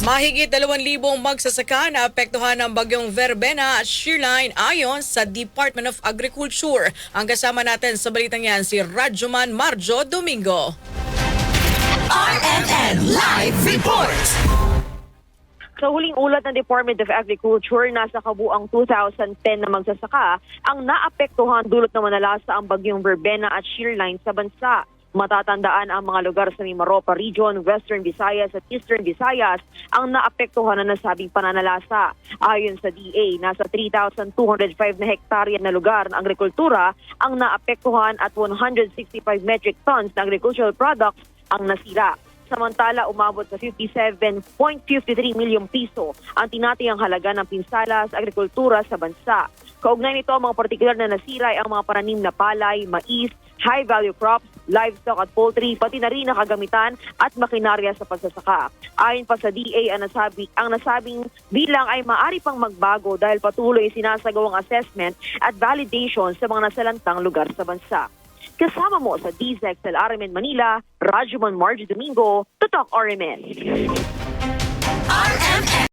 Mahigit 2,000 magsasaka na apektuhan ng bagyong Verbena at Shearline ayon sa Department of Agriculture. Ang kasama natin sa balitang yan si Radyoman Marjo Domingo. RMN Live Report! Sa huling ulat ng Department of Agriculture, nasa kabuang 2010 na magsasaka ang naapektuhan dulot ng manalasa ang bagyong Verbena at Shearline sa bansa. Matatandaan ang mga lugar sa Mimaropa Region, Western Visayas at Eastern Visayas ang naapektuhan ng nasabing pananalasa. Ayon sa DA, nasa 3,205 na hektarya na lugar ng agrikultura ang naapektuhan at 165 metric tons na agricultural products ang nasira. Samantala, umabot sa 57.53 milyong piso ang tinatayang halaga ng pinsala sa agrikultura sa bansa. Kaugnay nito, mga partikular na nasira ay ang mga paranim na palay, mais, high-value crops, livestock at poultry, pati na rin ang kagamitan at makinarya sa pagsasaka. Ayon pa sa DA, ang, nasabi, ang nasabing bilang ay maari pang magbago dahil patuloy sinasagawang assessment at validation sa mga nasalantang lugar sa bansa. Kasama mo sa DZXL RMN Manila, Rajuman Margie Domingo, Tutok RMN. RMN